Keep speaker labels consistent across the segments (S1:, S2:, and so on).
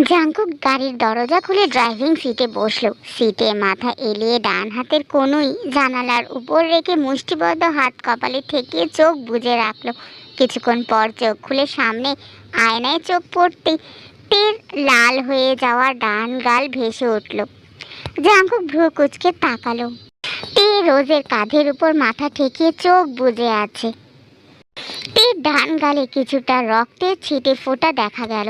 S1: Jungkook গাড়ির দরজা খুলে ড্রাইভিং সিটে বসল। সিটে মাথা এলিয়ে ডান হাতের কোনোই জানালার উপর রেখে মুষ্টিবদ্ধ হাত কপালে ঠেকিয়ে চোখ বুজে রাখল। কিছুক্ষণ পর চোখ খুলে সামনে আয়নায় চোখ পড়তে তীর লাল হয়ে যাওয়া ডান গাল ভেসে উঠল। জাঙ্কুক ভ্রু কুচকে তাকালো। তে রোজের কাঁধের উপর মাথা ঠেকিয়ে চোখ বুজে আছে। তীর ডান গালে কিছুটা রক্তের ছিটে ফোঁটা দেখা গেল।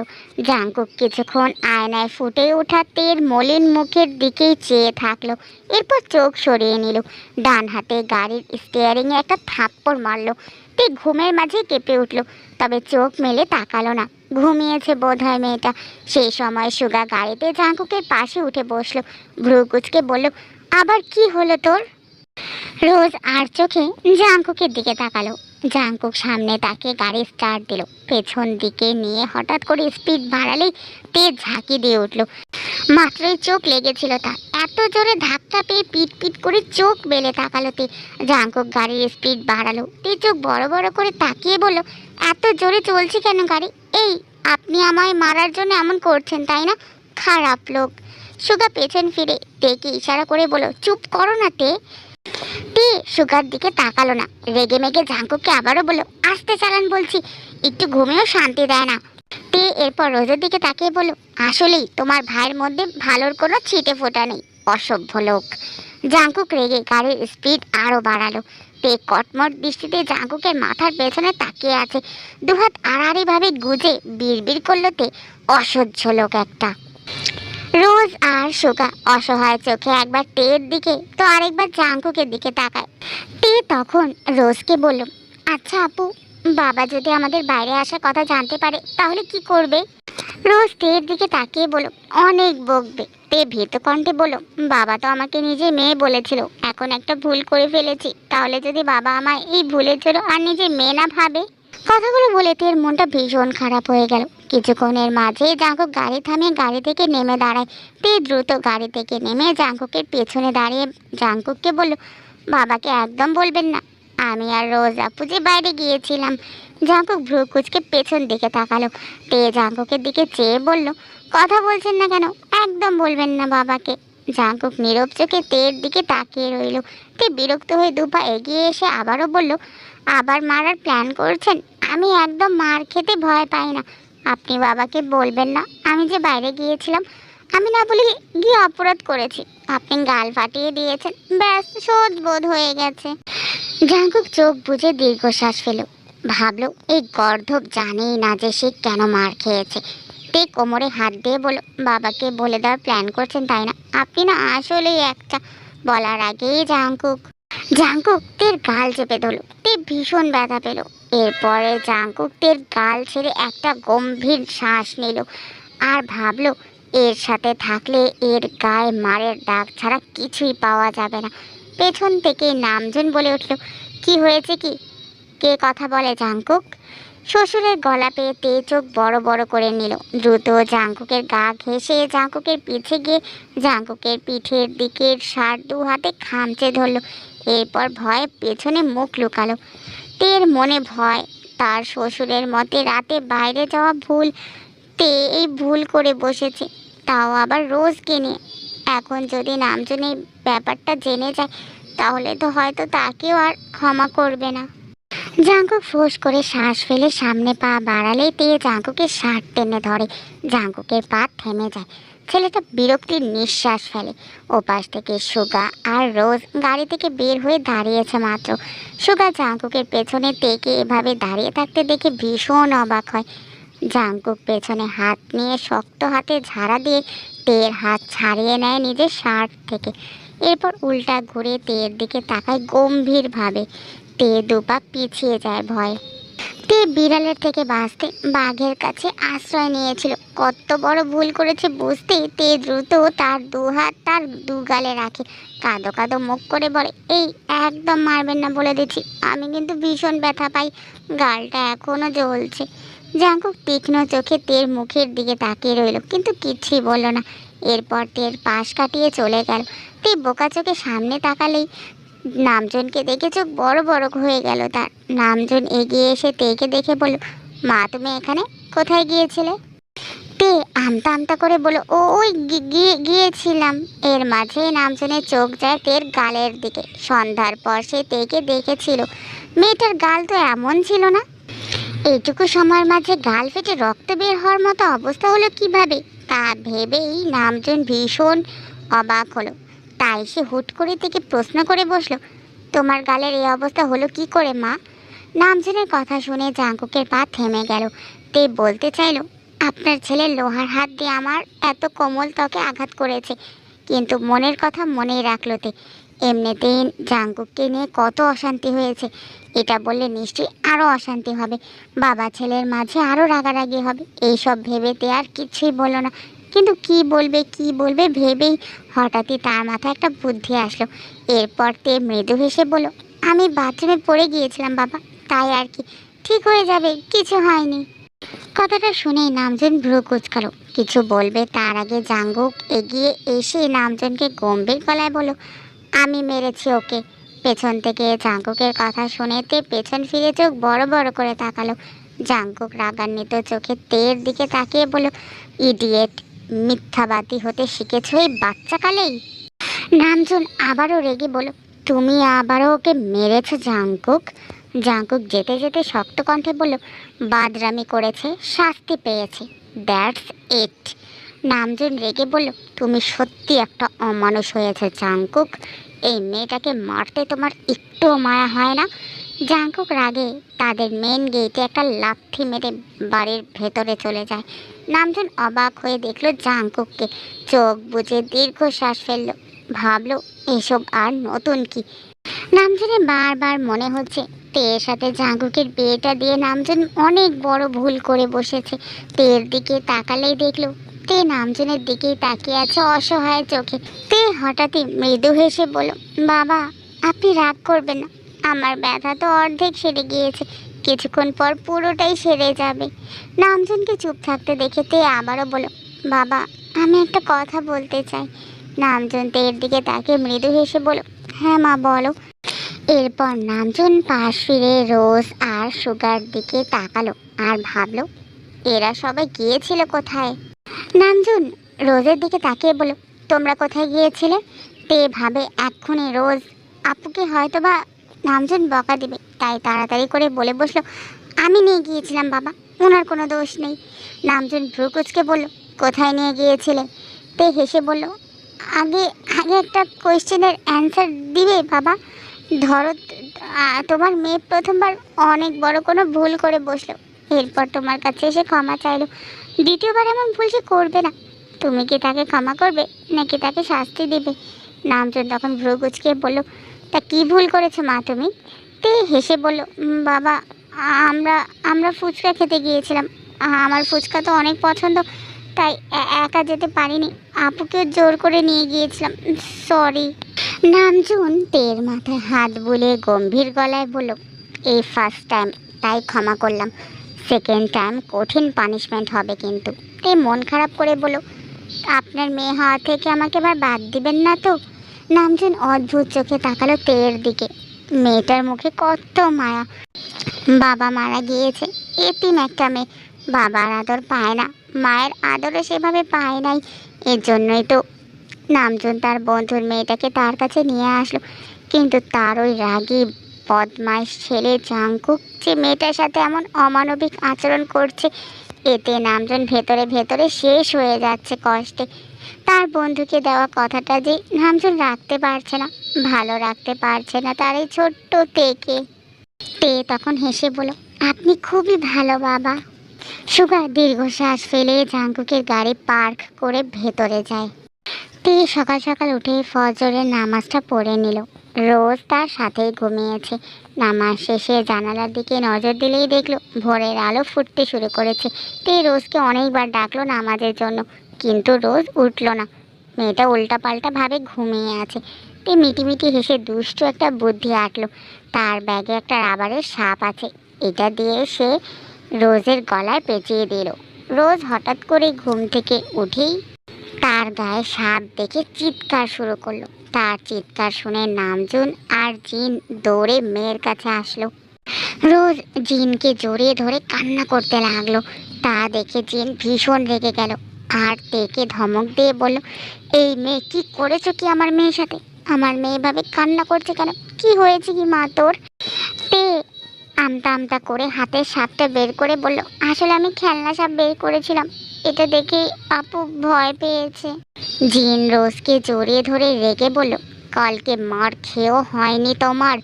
S1: জাঙ্কুক কিছুক্ষণ আয়নায় ফুটে ওঠা তের মলিন মুখের দিকেই চেয়ে থাকল। এরপর চোখ সরিয়ে নিল। ডান হাতে গাড়ির স্টিয়ারিংয়ে একটা থাপ্পড় মারলো। তে ঘুমের মাঝে কেঁপে উঠল। তবে চোখ মেলে তাকালো না। ঘুমিয়েছে বোধ হয় মেয়েটা। সেই সময় সুগা গাড়িতে জাঙ্কুকের পাশে উঠে বসল। ভ্রু কুচকে বলল, আবার কি হলো তোর? রোজ আর চোখে জাঙ্কুকের দিকে তাকালো। জাঙ্কুক সামনে তাকে গাড়ি স্টার্ট দিল। পেছন দিকে নিয়ে হঠাৎ করে স্পিড বাড়ালেই তেজ ঝাঁকি দিয়ে উঠল। মাত্রই চোখ লেগেছিল তার। এত জোরে ধাক্কা পেয়ে পিট পিট করে চোখ বেলে তাকালো তে। জাঙ্কুক গাড়ির স্পিড বাড়ালো। তে চোখ বড় বড় করে তাকিয়ে বলল, এত জোরে চলছে কেন গাড়ি? এই, আপনি আমায় মারার জন্য এমন করছেন, তাই না? খারাপ লোক। সুগা পেছন ফিরে তেকে ইশারা করে বলো চুপ করো না তে। তে সুগার দিকে তাকালো না। রেগে মেগে জাঙ্কুককে আবারও বলল আসতে চালান বলছি, একটু ঘুমেও শান্তি দেয় না। তে এরপর রোজের দিকে তাকিয়ে বলল আসলেই তোমার ভাইয়ের মধ্যে ভালোর কোনো ছিটে ফোটা নেই, অসভ্য লোক। জাঙ্কুক রেগে গাড়ির স্পিড আরও বাড়ালো। তে কটমট দৃষ্টিতে জাঙ্কুকের মাথার পেছনে তাকিয়ে আছে। দুহাত আড়াআড়িভাবে গুজে বিড়বিড় করল তে, অসহ্য লোক একটা। রোজ আর সুগা অসহায় চোখে একবার টের দিকে তো আরেকবার জাঙ্কুকের দিকে তাকায়। টে তখন রোজকে বলল আচ্ছা আপু, বাবা যদি আমাদের বাইরে আসার কথা জানতে পারে, তাহলে কি করবে? রোজ তের দিকে তাকিয়ে বলল, অনেক বকবে। তে ভীত কণ্ঠে বলো বাবা তো আমাকে নিজে মেয়ে বলেছিল, এখন একটা ভুল করে ফেলেছি। তাহলে যদি বাবা আমায় এই ভুলের জন্য আর নিজে মেয়ে না ভাবে? কথাগুলো বলে তের মনটা ভীষণ খারাপ হয়ে গেল। কিছুক্ষণের মাঝে জাঙ্কুক গাড়ি থামিয়ে গাড়ি থেকে নেমে দাঁড়ায়। তে দ্রুত গাড়ি থেকে নেমে জাঙ্কুকের পেছনে দাঁড়িয়ে জাঙ্কুককে বলল, বাবাকে একদম বলবেন না, আমি আর রোজ যে বাইরে গিয়েছিলাম। জাঙ্কুক ভ্রু কুচকে পেছন দিকে তাকালো। তে জাঙ্কুকের দিকে চেয়ে বলল, কথা বলছেন না কেন? একদম বলবেন না বাবাকে। জাঙ্কুক নীরব চোখে তের দিকে তাকিয়ে রইল। তে বিরক্ত হয়ে দুপা এগিয়ে এসে আবারও বলল, আবার মারার প্ল্যান করছেন? আমি একদম মার খেতে ভয় পাই না। আপনি বাবাকে বলবেন না, আমি যে বাইরে গিয়েছিলাম, আমি না বলে গিয়ে অপরাধ করেছি। আপনি গাল ফাটিয়ে দিয়েছেন, ব্যাস সোজ বোধ হয়ে গেছে। জাঙ্কুক চোখ বুঝে দীর্ঘশ্বাস ফেল ভাবলো, এই গর্ধব জানেই না যে সে কেন মার খেয়েছে। তে কোমরে হাত দিয়ে বলল, বাবাকে বলে দেওয়ার প্ল্যান করছেন তাই না? আপনি না আসলেই একটা, বলার আগেই জাঙ্কুক। জাঙ্কুক তের গাল চেপে ধরল, তে ভীষণ ব্যথা পেল। এরপরে জাঙ্কুক তের গাল ছেড়ে একটা গম্ভীর শ্বাস নিল আর ভাবলো, এর সাথে থাকলে এর গায়ে মারের দাগ ছাড়া কিছুই পাওয়া যাবে না। পেছন থেকে নামজন বলে উঠল, কি হয়েছে কি? কে কথা বলে জাঙ্কুক? শ্বশুরের গলা পেয়ে তে চোখ বড় বড় করে নিল। দ্রুত জাঙ্কুকের গা ঘেঁষে জাঙ্কুকের পিছে গিয়ে জাঙ্কুকের পিঠের দিকের সার দু হাতে খামচে ধরলো। এরপর ভয়ে পেছনে মুখ লুকালো। তের মনে ভয়। তার শ্বশুরের মতে রাতে বাইরে যাওয়া ভুল, তে এই ভুল করে বসেছে, তাও আবার রোজ কিনে। এখন যদি নামজন ব্যাপারটা জেনে যায়, তাহলে তো হয়তো তাকেও আর ক্ষমা করবে না। জাঙ্কুক ফোঁস করে শ্বাস ফেলে সামনে পা বাড়ালেই তে জাঙ্কুকের শার্ট টেনে ধরে। জাঙ্কুকের পা থেমে যায়। ছেলেটা বিরক্তির নিঃশ্বাস ফেলে। ওপাশ থেকে সুগা আর রোজ গাড়ি থেকে বের হয়ে দাঁড়িয়েছে মাত্র। সুগা জাঙ্কুকের পেছনে তেকে এভাবে দাঁড়িয়ে থাকতে দেখে ভীষণ অবাক হয়। জাঙ্কুক পেছনে হাত নিয়ে শক্ত হাতে ঝাড়া দিয়ে তের হাত ছাড়িয়ে নেয় নিজের শার্ট থেকে। এরপর উল্টা ঘুরে তের দিকে তাকায় গম্ভীরভাবে। তে দুপা পিছিয়ে যায় ভয়। তে বিড়ালের থেকে বাঁচতে বাঘের কাছে আশ্রয় নিয়েছিল? কত বড় ভুল করেছে বুঝতে তে দ্রুত তার দু হাত তার দু গালে রাখে। কাঁদো কাঁদো মুখ করে বলে, এই, একদম মারবেন না বলে দিচ্ছি। আমি কিন্তু ভীষণ ব্যথা পাই। গালটা এখনও জ্বলছে। জাঙ্কুক তীক্ষ্ণ চোখে তের মুখের দিকে তাকিয়ে রইল, কিন্তু কিছুই বলল না। এরপর তের পাশ কাটিয়ে চলে গেল। তে বোকা চোখে সামনে তাকালেই নামজনকে দেখে চোখ বড় বড় হয়ে গেল তার। নামজন এগিয়ে এসে তেকে দেখে বলল, মা, তুমি এখানে কোথায় গিয়েছিলে? তে আমতা আমতা করে বলো ও, ওই গিয়ে, গিয়েছিলাম। এর মাঝে নামজনে চোখ যায় তের গালের দিকে। সন্ধ্যার পর সে তেকে দেখেছিল। মেয়েটার গাল তো এমন ছিল না। এইটুকু সময়ের মাঝে গাল ফেটে রক্ত বের হওয়ার মতো অবস্থা হলো কীভাবে? তা ভেবেই নামজন ভীষণ অবাক হলো। তাই সে হুট করে থেকে প্রশ্ন করে বসল, তোমার গালের এই অবস্থা হলো কি করে, মা? নামজনের কথা শুনে জাঙ্কুকের পা থেমে গেল। তে বলতে চাইলো, আপনার ছেলে লোহার হাত দিয়ে আমার এত কোমল ত্বকে আঘাত করেছে, কিন্তু মনের কথা মনেই রাখল তে। এমনিতেই জাঙ্কুককে নিয়ে কত অশান্তি হয়েছে, এটা বললে নিশ্চয়ই আরও অশান্তি হবে। বাবা ছেলের মাঝে আরও রাগারাগি হবে, এইসব ভেবে তে আর কিছুই বলল না। কিন্তু কি বলবে কি বলবে ভেবেই হঠাৎই তার মাথায় একটা বুদ্ধি আসলো। এরপর তে মৃদু হেসে বলল, আমি বাথরুমে পড়ে গিয়েছিলাম বাবা, তাই আর কি। ঠিক হয়ে যাবে, কিছু হয়নি। কথাটা শুনেই নামজন ভ্রু কুচকালো। কিছু বলবে তার আগে জাঙ্গুক এগিয়ে এসে নামজনকে গম্ভীর গলায় বলো আমি মেরেছি ওকে। পেছন থেকে জাঙ্কুকের কথা শুনেতে পেছন ফিরে চোখ বড় বড় করে তাকালো। জাঙ্কুক রাগান্বিত চোখে তের দিকে তাকিয়ে বলল, ইডিয়েট মিথ্যাবাদী হতে শিখেছ এই বাচ্চাকালেই? নামজন আবারও রেগে বলো তুমি আবারও ওকে মেরেছো জাঙ্কুক জাঙ্কুক যেতে যেতে শক্ত কণ্ঠে বলল, বাদরামি করেছে, শাস্তি পেয়েছে, দ্যাটস ইট। নামজন রেগে বলল, তুমি সত্যি একটা অমানুষ হয়েছে জাঙ্কুক এই মেয়েটাকে মারতে তোমার একটুও মায়া হয় না। জাঙ্কুক রাগে তাদের মেন গেটে একটা লাথি মেরে বাড়ির ভেতরে চলে যায়। নামজন অবাক হয়ে দেখল জাঙ্কুককে চোখ বুজে দীর্ঘশ্বাস ফেলল। ভাবলো, এসব আর নতুন কি? নামজনের বারবার মনে হচ্ছে তের সাথে জাঙ্গুকের বিয়েটা দিয়ে নামজন অনেক বড় ভুল করে বসেছে। তের দিকে তাকালেই দেখল, তে নামজনের দিকেই তাকিয়ে আছে অসহায় চোখে। তে হঠাৎই মৃদু হেসে বলল, বাবা, আপনি রাগ করবেন না। আমার ব্যথা তো অর্ধেক সেরে গিয়েছে। কিছুক্ষণ পর পুরোটাই সেরে যাবে। নামজনকে চুপ থাকতে দেখে তে আবারও বলো বাবা, আমি একটা কথা বলতে চাই। নামজন তের দিকে তাকে মৃদু হেসে বলো হ্যাঁ মা, বলো। এরপর নামজন পাশ ফিরে রোজ আর সুগার দিকে তাকালো আর ভাবলো, এরা সবাই গিয়েছিল কোথায়? নামজুন রোজের দিকে তাকিয়ে বলো তোমরা কোথায় গিয়েছিলে? তে ভাবে, এক্ষুনি রোজ। আপুকে হয়তো বা নামজুন বকা দিবে। তাই তাড়াতাড়ি করে বলে বসল, আমি নিয়ে গিয়েছিলাম বাবা ওনার কোনো দোষ নেই। নামজুন ভ্রুকুচকে বলল, কোথায় নিয়ে গিয়েছিলে? তে হেসে বলল, আগে আগে একটা কোয়েশ্চেনের অ্যান্সার দিবে বাবা। ধরো তোমার মেয়ে প্রথমবার অনেক বড় কোনো ভুল করে বসল। এরপর তোমার কাছে এসে ক্ষমা চাইলো। দ্বিতীয়বার এমন ভুল সে করবে না। তুমি কি তাকে ক্ষমা করবে, নাকি তাকে শাস্তি দেবে? নামজন তখন ভ্রু কুচকে বলল তা কি ভুল করেছ মা তুমি? তে হেসে বলল বাবা, আমরা আমরা ফুচকা খেতে গিয়েছিলাম। আমার ফুচকা তো অনেক পছন্দ, তাই একা যেতে পারিনি। আপুকে জোর করে নিয়ে গিয়েছিলাম। সরি। নামজুন তের মাথায় হাত বুলিয়ে গম্ভীর গলায় বলল, এই ফার্স্ট টাইম তাই ক্ষমা করলাম। সেকেন্ড টাইম কঠিন পানিশমেন্ট হবে কিন্তু। তে মন খারাপ করে বলো আপনার মেয়ে হওয়া থেকে আমাকে আবার বাদ দিবেন না তো? নামজুন অদ্ভুত চোখে তাকালো তের দিকে। মেয়েটার মুখে কত মায়া। বাবা মারা গিয়েছে, এতিম একটা মেয়ে। বাবার আদর পায় না, মায়ের আদরও সেভাবে পায় নাই। এর জন্যই তো নামজন তার বন্ধুর মেয়েটাকে তার কাছে নিয়ে আসলো। কিন্তু তার ওই রাগী, বদমাইশ ছেলে জাঙ্কুক যে মেয়েটার সাথে এমন অমানবিক আচরণ করছে এতে নামজন ভেতরে ভেতরে শেষ হয়ে যাচ্ছে কষ্টে। তার বন্ধুকে দেওয়া কথাটা যে নামজন রাখতে পারছে না, ভালো রাখতে পারছে না তার এই ছোট্ট তেকে। তে তখন হেসে বলো আপনি খুবই ভালো বাবা। সুগার দীর্ঘশ্বাস ফেলে জাঙ্কুকের গাড়ি পার্ক করে ভেতরে যায়। তে সকাল সকাল উঠে ফজরের নামাজটা পড়ে নিল। রোজ তার সাথেই ঘুমিয়েছে। নামাজ শেষে জানালার দিকে নজর দিলেই দেখল, ভোরের আলো ফুটতে শুরু করেছে। তে রোজকে অনেকবার ডাকলো নামাজের জন্য, কিন্তু রোজ উঠল না। মেয়েটা উল্টাপাল্টা ভাবে ঘুমিয়ে আছে। তে মিটিমিটি হেসে দুষ্ট একটা বুদ্ধি আটলো তার ব্যাগে একটা রাবারের সাপ আছে। এটা দিয়ে সে রোজের গলায় পেঁচিয়ে দিল। রোজ হঠাৎ করে ঘুম থেকে উঠেই তার গায়ে সাপ দেখে চিৎকার শুরু করল। তার চিৎকার শুনে নামজুন আর জিন দৌড়ে মেয়ের কাছে আসলো। রোজ জিনকে জড়িয়ে ধরে কান্না করতে লাগল। তা দেখে জিন ভীষণ রেগে গেল আর তেকে ধমক দিয়ে বলল, এই মেয়ে, কি করেছ কি আমার মেয়ের সাথে? আমার মেয়ে এভাবে কান্না করছে কেন? কি হয়েছে কি মা তোর? তে আমতা আমতা করে হাতের সাপটা বের করে বলল, আসলে আমি খেলনা সাপ বের করেছিলাম। এটা দেখে আপু ভয় পেয়েছে। জিন রোজকে জড়িয়ে ধরে রেগে বলল, কালকে মার খেয়েও হয়নি তোমার?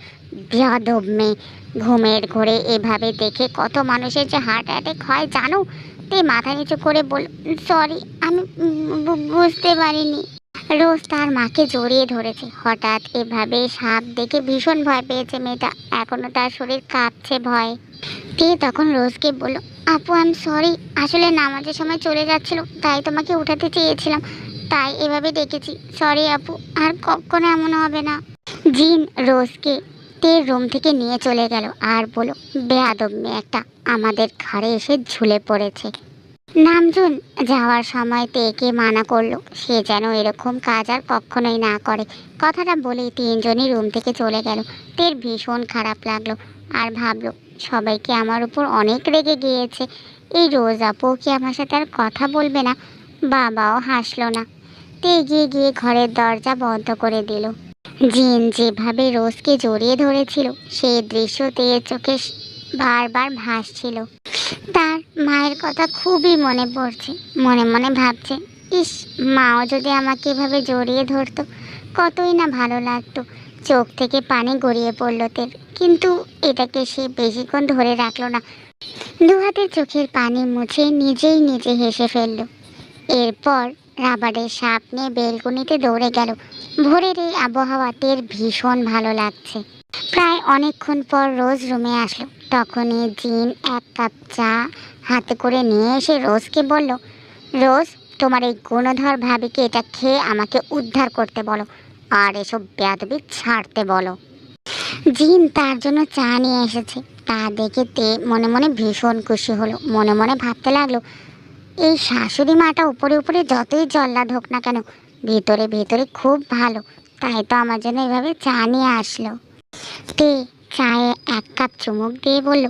S1: বেয়াদব মেয়ে। ঘুমের ঘোরে এভাবে দেখে কত মানুষের যে হার্ট অ্যাটাক হয় জানো? তে মাথা নিচু করে বল সরি আমি বুঝতে পারিনি। রোজ তার মাকে জড়িয়ে ধরেছে। হঠাৎ এভাবে সাপ দেখে ভীষণ ভয় পেয়েছে মেয়েটা। এখনও তার শরীর কাঁপছে ভয়। তে তখন রোজকে বলল আপু আই এম সরি আসলে নামাজের সময় চলে যাচ্ছিল, তাই তোমাকে উঠাতে চেয়েছিলাম। তাই এভাবে ডেকেছি। সরি আপু, আর কখনো এমন হবে না। জিন রোজকে তে রুম থেকে নিয়ে চলে গেল আর বলো বেয়াদব মেয়ে একটা আমাদের ঘরে এসে ঝুলে পড়েছে। নামজুন যাওয়ার সময় তেকে মানা করল, সে যেন এরকম কাজ আর কখনোই না করে। কথাটা বলেই তিনজনই রুম থেকে চলে গেল। তের ভীষণ খারাপ লাগল আর ভাবলো সবাইকে আমার উপর অনেক রেগে গিয়েছে। এই রোজ আপু কি আমার সাথে আর কথা বলবে না? বাবাও হাসলো না। তে এগিয়ে গিয়ে ঘরের দরজা বন্ধ করে দিল। জিন যেভাবে রোজকে জড়িয়ে ধরেছিল, সেই দৃশ্য তের চোখে বারবার ভাসছিল। তার মায়ের কথা খুবই মনে পড়ছে, মনে মনে ভাবছে ইস, মাও যদি আমাকে এভাবে জড়িয়ে ধরতো, কতই না ভালো লাগতো। চোখ থেকে পানি গড়িয়ে পড়ল তের, কিন্তু এটাকে সে বেশিক্ষণ ধরে রাখল না। দু হাতে চোখের পানি মুছে নিজেই নিজে হেসে ফেলল। এরপর রাবারের সাপ নিয়ে বেলকুনিতে দৌড়ে গেল। ভোরের এই আবহাওয়াতের ভীষণ ভালো লাগছে। প্রায় অনেকক্ষণ পর রোজ রুমে আসলো। তখনই জিন এক কাপ চা হাতে করে নিয়ে এসে রোজকে বলল, রোজ তোমার এই গুণধর ভাবিকে এটা খেয়ে আমাকে উদ্ধার করতে বলো, আর এসব বেয়াদবি ছাড়তে বলো। জিন তার জন্য চা নিয়ে এসেছে। তা দেখে তে মনে মনে ভীষণ খুশি হলো, মনে মনে ভাবতে লাগল, এই শাশুড়ি মাটা উপরে উপরে যতই জল্লাদ হোক না কেন, ভেতরে ভেতরে খুব ভালো, তাই তো আমার জন্য এভাবে চা নিয়ে আসলো। তে চায়ে এক কাপ চুমুক দিয়ে বলল,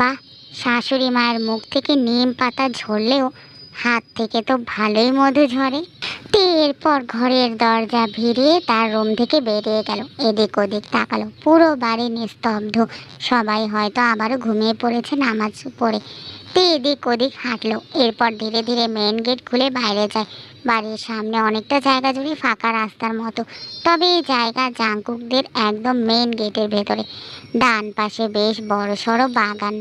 S1: বাহ, শাশুড়ি মায়ের মুখ থেকে নিম পাতা ঝরলেও হাত থেকে তো ভালোই মধু ঝরে। এরপর ঘরের দরজা ভিড়িয়ে তার রুম থেকে বেরিয়ে গেল। এদিক ওদিক তাকালো। পুরো বাড়ি নিস্তব্ধ। সবাই হয়তো আবারও ঘুমিয়ে পড়েছে নামাজ পড়ে। তে এদিক ওদিক হাঁটলো। এরপর ধীরে ধীরে মেন গেট খুলে বাইরে যায়। বাড়ির সামনে অনেকটা জায়গা জুড়ে ফাঁকা রাস্তার মতো। তবে এই জায়গা জাঙ্কুকদের একদম মেন গেটের ভেতরে। ডান পাশে বেশ বড় সড়ো বাগান।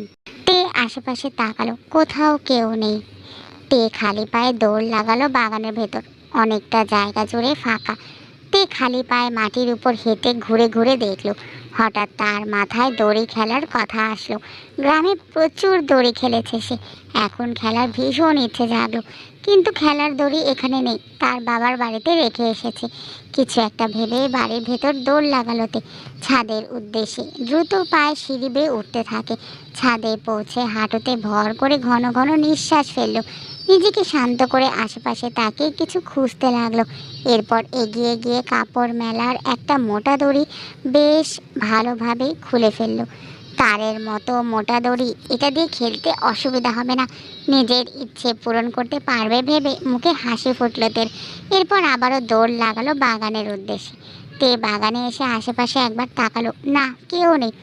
S1: তে আশেপাশে তাকালো। কোথাও কেউ নেই। তে খালি পায়ে দৌড় লাগালো বাগানের ভেতর। অনেকটা জায়গা জুড়ে ফাঁকা। তে খালি পায়ে মাটির উপর হেঁটে ঘুরে ঘুরে দেখল। হঠাৎ তার মাথায় দড়ি খেলার কথা আসলো। গ্রামে প্রচুর দড়ি খেলেছে সে। এখন খেলার ভীষণ ইচ্ছে জাগলো। কিন্তু খেলার দড়ি এখানে নেই। তার বাবার বাড়িতে রেখে এসেছে। কিছু একটা ভেবে বাড়ির ভেতর দৌড় লাগালোতে ছাদের উদ্দেশ্যে দ্রুত পায়ে সিঁড়ি বেয়ে উঠতে থাকে। ছাদে পৌঁছে হাঁটুতে ভর করে ঘন ঘন নিঃশ্বাস ফেলল। নিজেকে শান্ত করে আশেপাশে তাকে কিছু খুঁজতে লাগল। এরপর এগিয়ে গিয়ে কাপড় মেলার একটা মোটা দড়ি বেশ ভালোভাবে খুলে ফেলল। তারের মতো মোটা দড়ি, এটা দিয়ে খেলতে অসুবিধা হবে না। নিজের ইচ্ছে পূরণ করতে পারবে ভেবে মুখে হাসি ফুটলো তের। এরপর আবারও দৌড় লাগালো বাগানের উদ্দেশ্যে। তে বাগানে এসে আশেপাশে একবার তাকালো। না, কেউ নেই।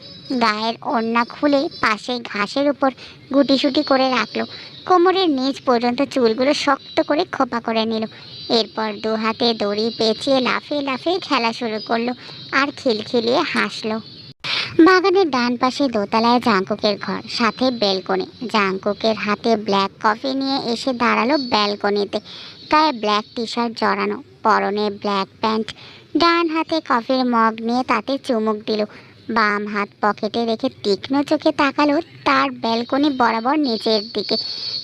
S1: গায়ের ওড়না খুলে পাশে ঘাসের উপর গুটিসুটি করে রাখল। কোমরের নিচ পর্যন্ত চুলগুলো শক্ত করে খোপা করে নিল। এরপর দু হাতে দড়ি পেঁচিয়ে লাফিয়ে লাফিয়ে খেলা শুরু করল আর খিলখিলিয়ে হাসলো। বাগানের ডান পাশে দোতলায় জাঙ্কুকের ঘর, সাথে বেলকনি। জাঙ্কুকের হাতে ব্ল্যাক কফি নিয়ে এসে দাঁড়াল ব্যালকনিতে। গায়ে ব্ল্যাক টি শার্ট জড়ানো, পরনে ব্ল্যাক প্যান্ট। ডান হাতে কফির মগ নিয়ে তাতে চুমুক দিল। বাম হাত পকেটে রেখে তীক্ষ্ণ চোখে তাকালো তার ব্যালকনি বরাবর নিচের দিকে।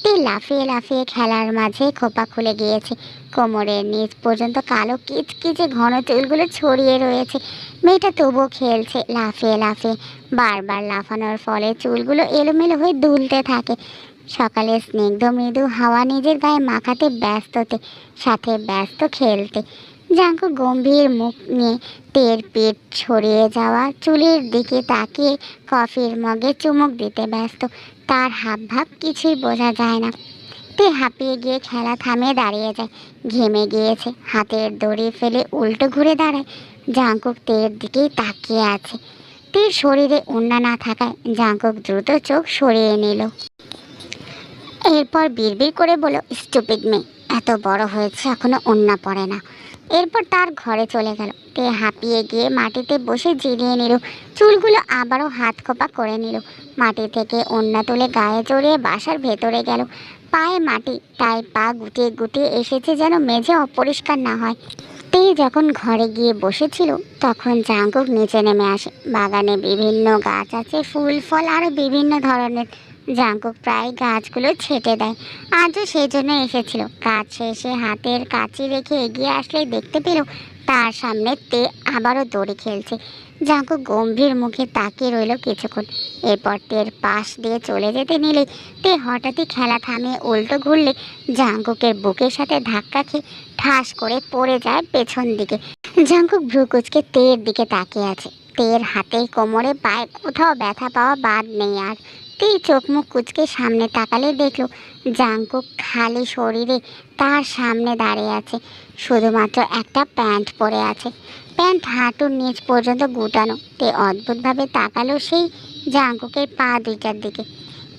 S1: তে লাফিয়ে লাফিয়ে খেলার মাঝে খোপা খুলে গিয়েছে। কোমরের নিচ পর্যন্ত কালো কিচকিচে ঘন চুলগুলো ছড়িয়ে রয়েছে। মেয়েটা তবুও খেলছে, লাফিয়ে লাফিয়ে। বারবার লাফানোর ফলে চুলগুলো এলোমেলো হয়ে দুলতে থাকে। সকালে স্নিগ্ধ মৃদু হাওয়া নিজের গায়ে মাখাতে ব্যস্ততে, সাথে ব্যস্ত খেলতে। জাঙ্কু গম্ভীর মুখ নিয়ে তের পেট ছড়িয়ে যাওয়া চুলের দিকে তাকিয়ে কফির মগে চুমুক দিতে ব্যস্ত। তার হাব ভাব কিছুই বোঝা যায় না। তে হাঁপিয়ে গিয়ে খেলা থামিয়ে দাঁড়িয়ে যায়। ঘেমে গিয়েছে। হাতের দড়ি ফেলে উল্টো ঘুরে দাঁড়ায়। জাঙ্কুক তের দিকেই তাকিয়ে আছে। তের শরীরে উন্না না থাকায় জাঙ্কুক দ্রুত চোখ সরিয়ে নিল। এরপর বিড়বিড় করে বলো স্টুপিড মেয়ে, এত বড় হয়েছে, এখনও ওন্না পড়ে না। এরপর তার ঘরে চলে গেল। তে হাঁপিয়ে গিয়ে মাটিতে বসে জিরিয়ে নিল। চুলগুলো আবারও হাত খোপা করে নিল। মাটি থেকে ওন্না তুলে গায়ে জড়িয়ে বাসার ভেতরে গেল। পায়ে মাটি, তাই পা গুটিয়ে গুটিয়ে এসেছে যেন মেঝে অপরিষ্কার না হয়। তে যখন ঘরে গিয়ে বসেছিল, তখন জাঙ্কুক নিচে নেমে আসে। বাগানে বিভিন্ন গাছ আছে, ফুল, ফল আরও বিভিন্ন ধরনের। জাঙ্কুক প্রায় গাছগুলো ছেটে দেয়। আজও সেই জন্য এসেছিল। কাজ শেষে হাতের কাছে রেখে এগিয়ে আসলে দেখতে পেল, তার সামনে তে আবারও দড়ি খেলছে। জাঙ্কুক গম্ভীর মুখে তাকিয়ে রইল কিছুক্ষণ। এরপর তের পাশ দিয়ে চলে যেতে নিলে তে হঠাৎই খেলা থামিয়ে উল্টো ঘুরলে জাঙ্কুকের বুকের সাথে ধাক্কা খেয়ে ঠাস করে পড়ে যায় পেছন দিকে। জাঙ্কুক ভ্রুকুচকে তের দিকে তাকিয়ে আছে। তের হাতে কোমরে পায়ে কোথাও ব্যথা পাওয়া বাদ নেই আর। তেই চোখ মুখ কুচকে সামনে তাকালে দেখল জাঙ্কুক খালি শরীরে তার সামনে দাঁড়িয়ে আছে। শুধুমাত্র একটা প্যান্ট পরে আছে। প্যান্ট হাঁটুর নিচ পর্যন্ত গুটানো। তে অদ্ভুতভাবে তাকালো সেই জাঙ্কুকের পা দুইটার দিকে।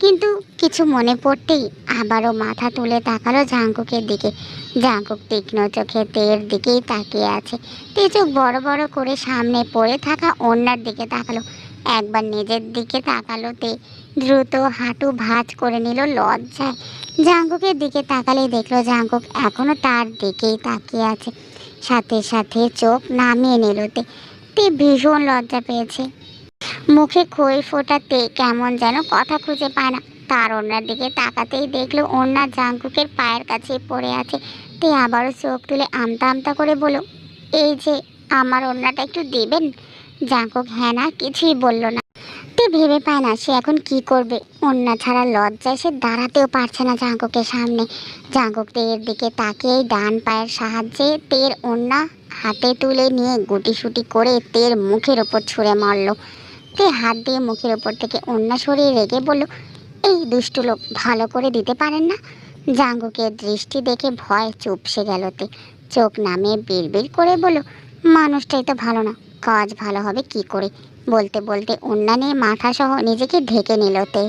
S1: কিন্তু কিছু মনে পড়তেই আবারও মাথা তুলে তাকালো জাঙ্কুকের দিকে। জাঙ্কুক তীক্ষ্ণ চোখে তের দিকেই তাকিয়ে আছে। তে চোখ বড় বড় করে সামনে পড়ে থাকা অন্যার দিকে তাকালো। একবার নিজের দিকে তাকালো তে দ্রুত হাঁটু ভাঁজ করে নিল লজ্জায়। জাঙ্কুকের দিকে তাকালেই দেখল জাঙ্কুক এখনও তার দিকেই তাকিয়ে আছে। সাথে সাথে চোখ নামিয়ে নিল তে ভীষণ লজ্জা পেয়েছে। মুখে খই ফোটাতে কেমন যেন কথা খুঁজে পায় না। তার ওনার দিকে তাকাতেই দেখল ওনা জাঙ্কুকের পায়ের কাছে পড়ে আছে। তে আবারও চোখ তুলে আমতা আমতা করে বলো এই যে, আমার ওনাটা একটু দেবেন? জাঙ্কুক হ্যাঁ না, কিছুই বলল না। তে ভেবে পায় না সে এখন কি করবে। অন্যা ছাড়া লজ্জায় সে দাঁড়াতেও পারছে না জাঙ্কুকের সামনে। জাঙ্কুক তের দিকে তাকিয়ে ডান পায়ের সাহায্যে তের অন্যা হাতে তুলে নিয়ে গুটিসুটি করে তের মুখের ওপর ছুঁড়ে মারলো। তে হাত দিয়ে মুখের ওপর থেকে অন্যা সরিয়ে রেগে বলল, এই দুষ্টু লোক, ভালো করে দিতে পারেন না? জাঙ্গুকের দৃষ্টি দেখে ভয় চুপসে গেল তে। চোখ নামিয়ে বিড়বিড় করে বলল, মানুষটাই তো ভালো না। কাজ ভালো হবে কি করে? বলতে বলতে অন্যান্য মাথা সহ নিজেকে ঢেকে নিল তে।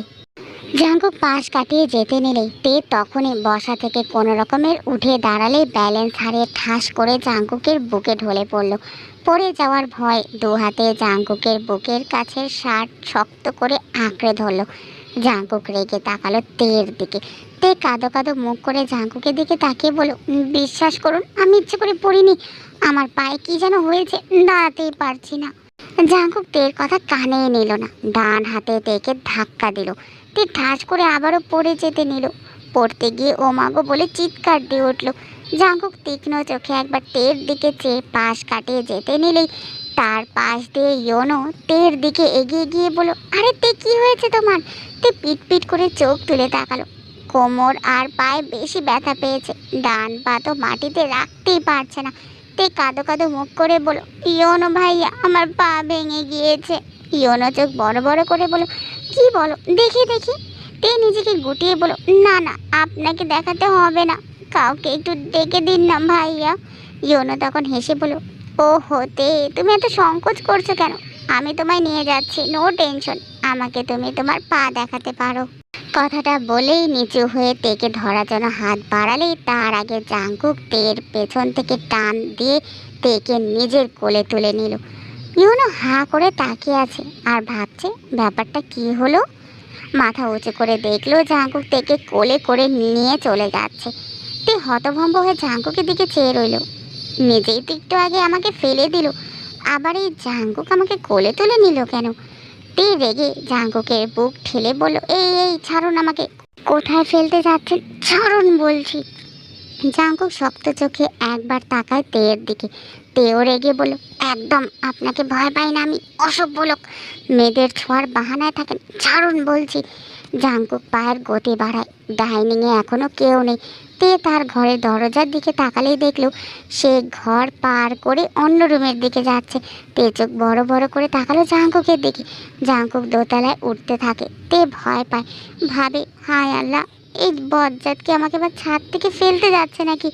S1: জাঙ্কুক পাশ কাটিয়ে যেতে নিলে তে তখনই বসা থেকে কোনো রকমের উঠে দাঁড়ালে ব্যালেন্স হারিয়ে ঠাস করে জাঙ্কুকের বুকে ঢলে পড়ল। পড়ে যাওয়ার ভয় দু হাতে জাঙ্কুকের বুকের কাছে শার্ট শক্ত করে আঁকড়ে ধরল। জাঙ্কুক রেগে তাকালো তের দিকে। তে কাদো কাদো মুখ করে জাঙ্কুকের দিকে তাকিয়ে "উম, বিশ্বাস করুন আমি ইচ্ছে করে পড়িনি। আমার পায়ে কি যেন হয়েছে দাঁড়াতেই পারছি না। জাঙ্কুক তের কথা কানে নিল না ডান হাতে তেকে ধাক্কা দিল। তে ঠাস করে আবারও পড়ে যেতে নিল। পড়তে গিয়ে ও মাগো বলে চিৎকার দিয়ে উঠল। জাঙ্কুক তীক্ষ্ণ চোখে একবার তের দিকে চেয়ে পাশ কাটিয়ে যেতে নিলেই তার পাশ দিয়ে ইয়নো তের দিকে এগিয়ে গিয়ে বলো আরে তে, কি হয়েছে তোমার? তে পিট পিট করে চোখ তুলে তাকালো। কোমর আর পায়ে বেশি ব্যথা পেয়েছে। ডান পা তো মাটিতে রাখতেই পারছে না। তে কাদো কাদো মুখ করে বলো ইয়োনো ভাইয়া, আমার পা ভেঙে গিয়েছে। ইয়নো চোখ বড় বড় করে বলো কি বলো, দেখি দেখি। তে নিজেকে গুটিয়ে বলো না না, আপনাকে দেখাতে হবে না। কাউকে একটু ডেকে দিন না ভাইয়া। ইয়োনো তখন হেসে বলো ও তুমি এত সংকোচ করছ কেন? আমি তোমায় নিয়ে যাচ্ছি নো টেনশন আমাকে তুমি তোমার পা দেখাতে পারো। কথাটা বলেই নিচু হয়ে তেকে ধরার জন্য হাত বাড়ালেই তার আগে জাঙ্কুক তের পেছন থেকে টান দিয়ে তেকে নিজের কোলে তুলে নিল। ইউনো হা করে তাকিয়ে আছে আর ভাবছে, ব্যাপারটা কি হলো? মাথা উঁচু করে দেখল জাঙ্কুক তেকে কোলে করে নিয়ে চলে যাচ্ছে। তে হতভম্ব হয়ে জাঙ্কুকের দিকে চেয়ে রইল। নিজেই তো একটু আগে আমাকে ফেলে দিল। আবার এই জাঙ্কুক আমাকে কোলে তুলে নিল কেন? তে রেগে জাঙ্কুকের বুক ঠেলে বলল, এই এই, ছাড়ুন আমাকে। কোথায় ফেলতে যাচ্ছেন? ছাড়ুন বলছি। জাঙ্কুক শক্ত চোখে একবার তাকায় তেয়ের দিকে। তেও রেগে বলল, একদম, আপনাকে ভয় পাই না, আমি অসভ্য লোক। মেয়েদের ছোঁয়ার বাহানায় থাকেন, ছাড়ুন বলছি। জাঙ্কুক পায়ের গতি বাড়ায়, ডাইনিংয়ে এখনও কেউ নেই। তে তার ঘরের দরজার দিকে তাকালেই দেখল সে ঘর পার করে অন্য রুমের দিকে যাচ্ছে। তে বড় বড় করে তাকালো জাঙ্কুকের দিকে। জাঙ্কুক দোতলায় উঠতে থাকে, তে ভয় পায়। ভাবে, হায় আল্লাহ, এই বজ্জাতকে আমাকে এবার ছাদ থেকে ফেলতে যাচ্ছে নাকি?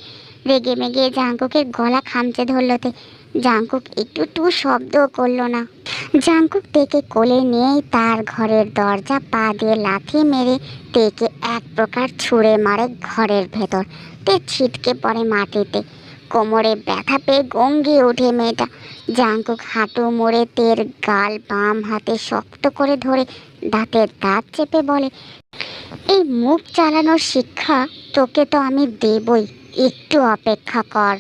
S1: রেগে মেগে জাঙ্কুকের গলা খামচে ধরলো তে। জাঙ্কুক একটু টু শব্দও করল না। জাঙ্কুক তেকে কোলে নিয়েই তার ঘরের দরজা পা দিয়ে লাথি মেরে তেকে এক প্রকার ছুঁড়ে মারে ঘরের ভেতর। তে ছিটকে পড়ে মাটিতে। কোমরে ব্যথা পেয়ে গঙ্গিয়ে ওঠে মেয়েটা। জাঙ্কুক হাঁটু মোড়ে তের গাল বাম হাতে শক্ত করে ধরে দাঁতের দাঁত চেপে বলে, এই মুখ চালানোর শিক্ষা তোকে তো আমি দেবই। একটু অপেক্ষা কর।